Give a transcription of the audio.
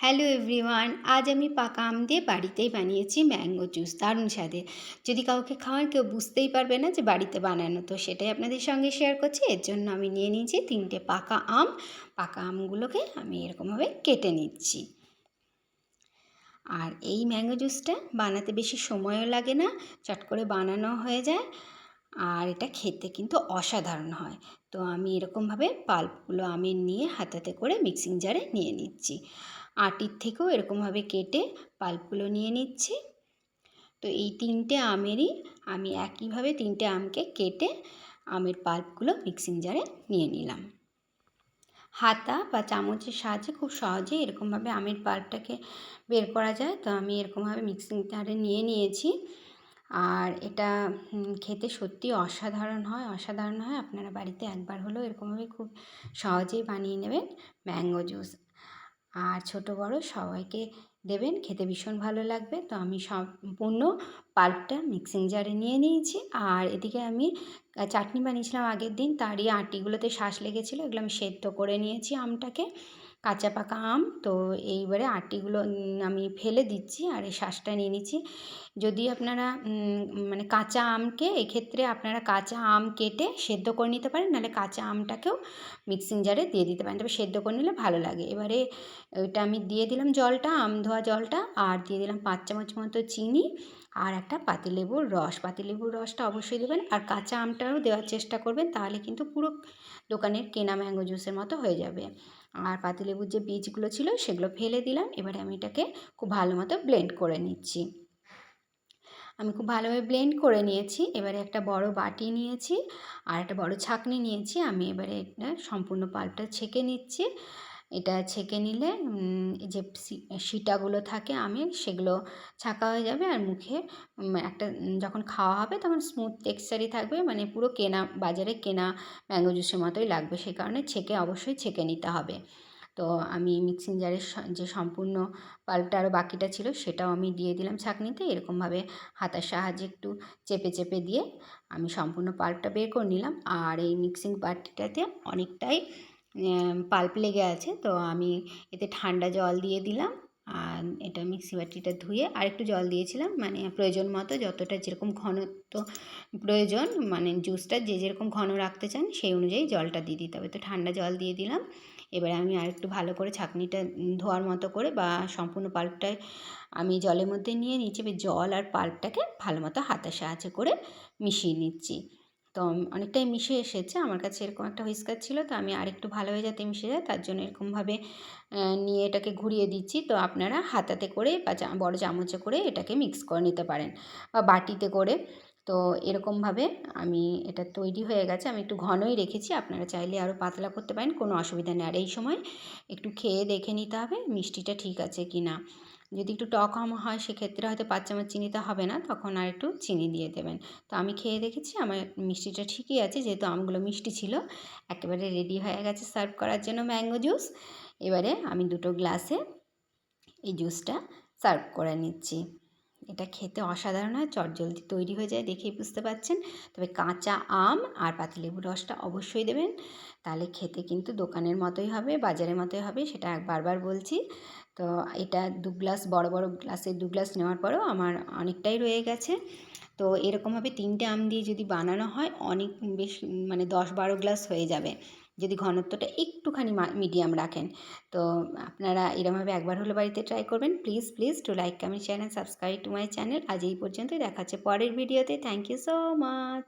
Hello everyone আজ আমি পাকা আম দিয়ে বাড়িতেই বানিয়েছি ম্যাঙ্গো জুস, দারুণ স্বাদে যদি কাউকে খাওয়ান কেউ বুঝতেই পারবে না যে বাড়িতে বানানো, তো সেটাই আপনাদের সঙ্গে শেয়ার করছি। এর জন্য আমি নিয়ে নিয়েছি তিনটে পাকা আম। পাকা আমগুলোকে আমি এরকমভাবে কেটে নিচ্ছি। আর এই ম্যাঙ্গো জুসটা বানাতে বেশি সময়ও লাগে না, চট করে বানানো হয়ে যায়। আর এটা খেতে কিন্তু অসাধারণ হয়। তো আমি এরকমভাবে পাল্পগুলো আমি নিয়ে হাতাতে করে মিক্সিং জারে নিয়ে নিচ্ছি। আটির থেকেও এরকমভাবে কেটে পাল্পগুলো নিয়ে নিচ্ছি। তো এই তিনটে আমেরই আমি একইভাবে তিনটে আমকে কেটে আমের পাল্পগুলো মিক্সিং জারে নিয়ে নিলাম। হাতা বা চামচের সাহায্যে খুব সহজে এরকমভাবে আমের পাল্পটাকে বের করা যায়। তো আমি এরকমভাবে মিক্সিং জারে নিয়ে নিয়েছি। আর এটা খেতে সত্যি অসাধারণ হয় অসাধারণ হয়। আপনারা বাড়িতে একবার হলেও এরকমভাবে খুব সহজেই বানিয়ে নেবেন। Mango juice. আর ছোট বড় সবাইকে দেবেন, খেতে ভীষণ ভালো লাগবে। তো আমি সম্পূর্ণ পাল্পটা মিক্সিং জারে নিয়ে নিয়েছি। আর এদিকে আমি চাটনি বানিয়েছিলাম আগের দিন, তারই আটিগুলোতে শ্বাস লেগেছিলো, এগুলো আমি সেদ্ধ করে নিয়েছি আমটাকে। কাঁচা পাকা আম। তো এইবারে আটিগুলো আমি ফেলে দিচ্ছি আর এই শ্বাসটা নিয়ে নিচ্ছি। যদি আপনারা মানে কাঁচা আমকে, এক্ষেত্রে আপনারা কাঁচা আম কেটে সেদ্ধ করে নিতে পারেন, নাহলে কাঁচা আমটাকেও মিক্সিং জারে দিয়ে দিতে পারেন। তবে সেদ্ধ করে নিলে ভালো লাগে। এবারে ওইটা আমি দিয়ে দিলাম জলটা, আম ধোয়া জলটা, আর দিয়ে দিলাম পাঁচ চামচ মতো চিনি, আর একটা পাতিলেবুর রস। পাতিলেবুর রসটা অবশ্যই দেবেন। আর কাঁচা আমটাও দেওয়ার চেষ্টা করবেন, তাহলে কিন্তু পুরো দোকানের কেনা ম্যাঙ্গো জুসের মতো হয়ে যাবে। আর পাতিলেবুর যে বীজগুলো ছিল সেগুলো ফেলে দিলাম। এবারে আমি এটাকে খুব ভালো মতো ব্লেন্ড করে নিচ্ছি। আমি খুব ভালোভাবে ব্লেন্ড করে নিয়েছি। এবারে একটা বড় বাটি নিয়েছি আর একটা বড় ছাঁকনি নিয়েছি। আমি এবারে এটা সম্পূর্ণ পাল্পটা ছেঁকে নিচ্ছি। এটা ছেঁকে নিলে যে শিটাগুলো থাকে আমের, সেগুলো ছাঁকা হয়ে যাবে আর মুখে একটা যখন খাওয়া হবে তখন স্মুথ টেক্সচারই থাকবে মানে পুরো কেনা, বাজারে কেনা ম্যাঙ্গো জুসের মতোই লাগবে, সে কারণে ছেঁকে অবশ্যই ছেঁকে নিতে হবে। তো আমি মিক্সিং জারের যে সম্পূর্ণ পাল্পটা আরও বাকিটা ছিল সেটাও আমি দিয়ে দিলাম ছাঁকনিতে, এরকমভাবে হাতার সাহায্যে একটু চেপে চেপে দিয়ে আমি সম্পূর্ণ পাল্পটা বের করে নিলাম। আর এই মিক্সিং পার্টিটাতে অনেকটাই পাল্প লেগে আছে, তো আমি এতে ঠান্ডা জল দিয়ে দিলাম। আর এটা মিক্সি বাটিটা ধুয়ে আরেকটু জল দিয়েছিলাম মানে প্রয়োজন মতো যতটা যেরকম ঘনত্ব প্রয়োজন মানে জুসটা যে যেরকম ঘন রাখতে চান সেই অনুযায়ী জলটা দিয়ে দিতে হবে। তো ঠান্ডা জল দিয়ে দিলাম। এবারে আমি আরেকটু ভালো করে ছাঁকনিটা ধোয়ার মতো করে বা সম্পূর্ণ পাল্পটায় আমি জলের মধ্যে নিয়ে নিচ্ছি জল আর পাল্পটাকে ভালো মতো হাতের সাহায্যে করে মিশিয়ে নিচ্ছি। তো অনেকটাই মিশে এসেছে। আমার কাছে এরকম একটা হুইস্কার ছিল, তো আমি আরেকটু ভালো হয়ে যাতে মিশে যায়, তার জন্য এরকমভাবে নিয়ে এটাকে ঘুরিয়ে দিচ্ছি। তো আপনারা হাতাতে করে বা বড় চামচে করে এটাকে মিক্স করে নিতে পারেন বা বাটিতে করে। তো এরকমভাবে আমি এটা তৈরি হয়ে গেছে। আমি একটু ঘনই রেখেছি, আপনারা চাইলে আরও পাতলা করতে পারেন, কোনো অসুবিধা নেই। আর এই সময় একটু খেয়ে দেখে নিতে হবে মিষ্টিটা ঠিক আছে কি না যদি একটু টক আম হয়, সেক্ষেত্রে হয়তো পাঁচ চামচ চিনিতে হবে না, তখন আর একটু চিনি দিয়ে দেবেন। তো আমি খেয়ে দেখেছি, আমার মিষ্টিটা ঠিকই আছে, যেহেতু আমগুলো মিষ্টি ছিল। একেবারে রেডি হয়ে গেছে সার্ভ করার জন্য ম্যাঙ্গো জুস এবারে আমি দুটো গ্লাসে এই জুসটা সার্ভ করে নিচ্ছি। এটা খেতে অসাধারণ হয়, চটজলদি তৈরি হয়ে যায় দেখেই বুঝতে পারছেন। তবে কাঁচা আম আর পাতিলেবুর রসটা অবশ্যই দেবেন। তাহলে খেতে কিন্তু দোকানের মতোই হবে, বাজারের মতোই হবে, সেটা বারবার বলছি। তো এটা দু গ্লাস, বড় বড় গ্লাসে দু গ্লাস নেওয়ার পরেও আমার অনেকটাই রয়ে গেছে। তো এরকমভাবে তিনটে আম দিয়ে যদি বানানো হয়, অনেক বেশি মানে দশ বারো গ্লাস হয়ে যাবে। যদি ঘনত্বটা একটুখানি মিডিয়াম রাখেন। তো আপনারা এরমভাবে একবার হলে বাড়িতে ট্রাই করবেন। Please please to like comment and subscribe to my channel আজ এই পর্যন্তই। দেখাচ্ছে পরের ভিডিওতে থ্যাংক ইউ সো মাচ